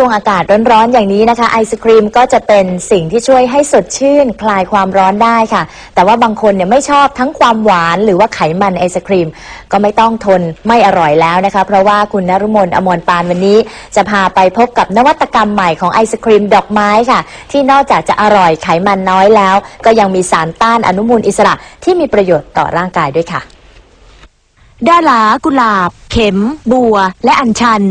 ช่วงอากาศร้อนๆ อย่างนี้นะคะ ไอศครีมก็จะเป็นสิ่งที่ช่วยให้สดชื่น คลายความร้อนได้ค่ะ แต่ว่าบางคนเนี่ยไม่ชอบทั้งความหวานหรือว่าไขมันไอศครีม ก็ไม่ต้องทนไม่อร่อยแล้วนะคะ เพราะว่าคุณนรุมนอมรปานวันนี้ จะพาไปพบกับนวัตกรรมใหม่ของไอศครีมดอกไม้ค่ะ ที่นอกจากจะอร่อยไขมันน้อยแล้ว ก็ยังมีสารต้านอนุมูลอิสระที่มีประโยชน์ต่อร่างกายด้วยค่ะดาลากุหลาบ เข็ม บัว และอัญชัน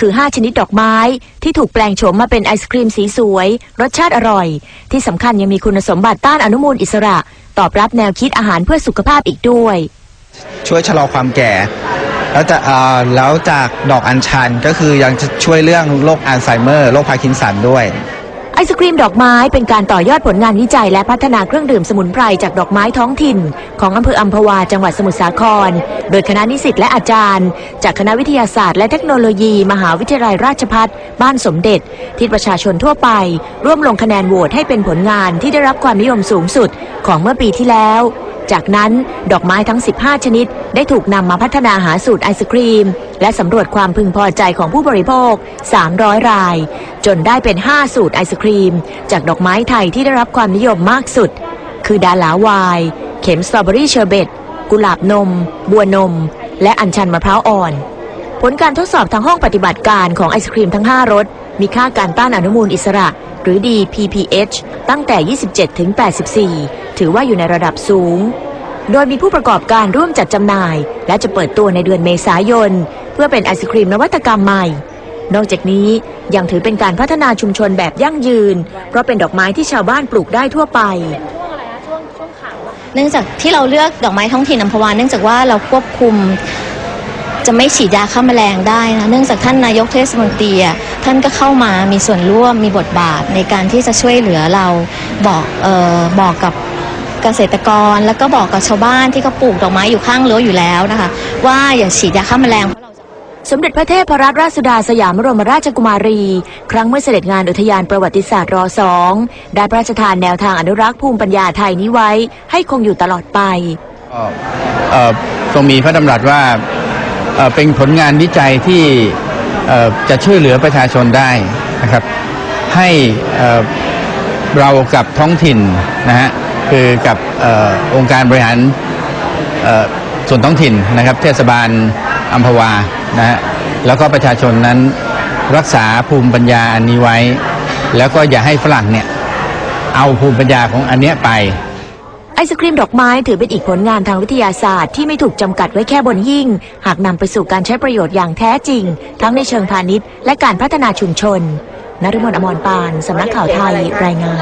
คือ 5 ชนิดดอกไม้ที่ถูกแปลงโฉมมาเป็นไอศครีมสีสวย รสชาติอร่อย ที่สำคัญยังมีคุณสมบัติต้านอนุมูลอิสระ ตอบรับแนวคิดอาหารเพื่อสุขภาพอีกด้วย ช่วยชะลอความแก่ แล้วจะอ่อแล้วจากดอกอัญชันก็คือยังจะช่วยเรื่องโรคอัลไซเมอร์โรคพาร์กินสันด้วย ไอศครีมดอกไม้เป็นการต่อยอดผลงานวิจัยและพัฒนาเครื่องดื่มสมุนไพรจากดอกไม้ท้องถิ่น ของอำเภออัมพวาจังหวัดสมุทรสาคร โดยคณะนิสิตและอาจารย์ จากคณะวิทยาศาสตร์และเทคโนโลยี มหาวิทยาลัยราชภัฏบ้านสมเด็จ ที่ประชาชนทั่วไป ร่วมลงคะแนนโหวตให้เป็นผลงานที่ได้รับความนิยมสูงสุดของเมื่อปีที่แล้ว จากนั้นดอกไม้ทั้ง 15 ชนิด ได้ถูกนำมาพัฒนาหาสูตรไอศครีม และสำรวจความพึงพอใจของผู้บริโภค 300 ราย จนได้เป็น 5 สูตรไอศครีม จากดอกไม้ไทยที่ได้รับความนิยมมากสุด คือดาหลาวาย เข็มสตรอเบอรี่เชอร์เบตกุหลาบนม บัวนม และอัญชันมะพร้าวอ่อน ผลการทดสอบทางห้องปฏิบัติการของไอศครีมทั้ง 5 รส มีค่าการต้านอนุมูลอิสระ หรือ DPPH ตั้งแต่ 27 ถึง 84 ถือว่าอยู่ในระดับสูง โดยมีผู้ประกอบการร่วมจัดจำหน่าย และจะเปิดตัวในเดือนเมษายน เพื่อเป็นไอศครีมนวัตกรรมใหม่ นอกจากนี้ยังถือเป็นการพัฒนาชุมชนแบบยั่งยืน เพราะเป็นดอกไม้ที่ชาวบ้านปลูกได้ทั่วไปเนื่องจากที่เราเลือกดอกไม้ท้องถิ่นอัมพวาเนื่องจากว่าเราควบคุม จะไม่ฉีดยาฆ่าแมลงได้นะเนื่องจากท่านนายกเทศมนตรีอะท่านก็เข้ามามีส่วนร่วมมีบทบาทในการที่จะช่วยเหลือเราบอกเออบอกกับเกษตรกรแล้วก็บอกกับชาวบ้านที่เขาปลูกดอกไม้อยู่ข้างรั้วอยู่แล้วนะคะ ว่าอย่าฉีดยาฆ่าแมลงสมเด็จพระเทพรัตนราชสุดาสยามบรมราชกุมารี ครั้งเมื่อเสด็จงานอุทยานประวัติศาสตร์รอสองได้พระราชทานแนวทางอนุรักษ์ภูมิปัญญาไทยนี้ไว้ ให้คงอยู่ตลอดไปก็เอ่อทรงมีพระดำรัสว่า เป็นผลงานวิจัยที่จะช่วยเหลือประชาชนได้นะครับให้เรากับท้องถิ่นนะฮะคือกับอองค์การบริหารส่วนท้องถิ่นนะครับ เทศบาลอัมพวานะฮะแล้วก็ประชาชนนั้นรักษาภูมิปัญญาอันนี้ไว้ แล้วก็อย่าให้ฝรั่งเนี่ยเอาภูมิปัญญาของอันเนี้ยไป ไอศครีมดอกไม้ถือเป็นอีกผลงานทางวิทยาศาสตร์ที่ไม่ถูกจำกัดไว้แค่บนหิ้ง หากนำไปสู่การใช้ประโยชน์อย่างแท้จริง ทั้งในเชิงพาณิชย์และการพัฒนาชุมชนนฤมลอมรปาน สำนักข่าวไทยรายงาน